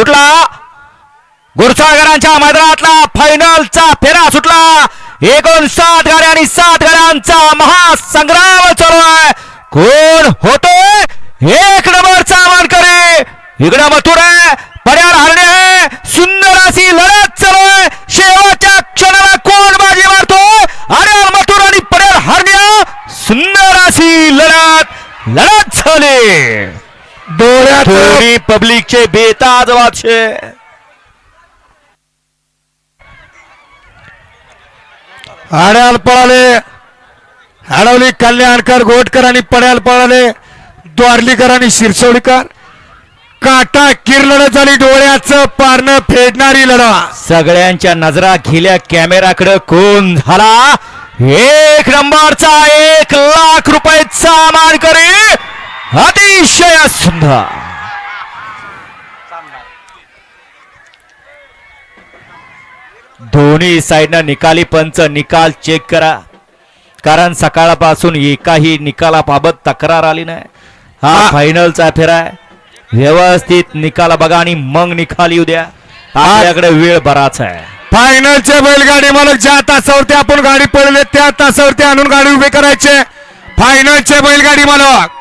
सुटला. गुरसागरांच्या मैदानातला फायनलचा फेरा सुटला. एकोणसाठ गाड्या आणि सात गाड्यांचा महासंग्राम चालू आहे. कोण होतोय एक नंबरचा मानकरी. इकडं मथुर आहे. पर्यार हरणे आहे. सुंदर अशी लढत चालू आहे. शेवटच्या क्षणाला कोण बाजी मारतोय अरे मथुर आणि पर्यार हरण्या सुंदर अशी लढत. लढत झाली. डोळ्यात थोडी पब्लिकचे बेताज वाचे आड्याल पळाले. हडवली कल्याणकर गोटकर आणि पड्याल पळाले. द्वारलीकर आणि शिरसवडीकर काटा किर लढत झाली डोळ्याचं पारणं फेडणारी लढा. सगळ्यांच्या नजरा गेल्या कॅमेराकडे कोण झाला? एक नंबरचा एक लाख रुपयाचा मानकरी अतिशय सुंदर दोन्ही साईडनं निकाली पंच निकाल चेक करा. कारण सकाळपासून एकाही निकालाबाबत तक्रार आली नाही. हा हा. फायनलचा फेरा आहे. व्यवस्थित निकाल बघा आणि मग निकाल येऊ द्या. आपल्याकडे वेळ बराच आहे. फायनलचे बैलगाडी मालक ज्या तासावरती आपण गाडी पळले त्या तासावरती आणून गाडी उभी करायचे फायनलचे बैलगाडी मालक.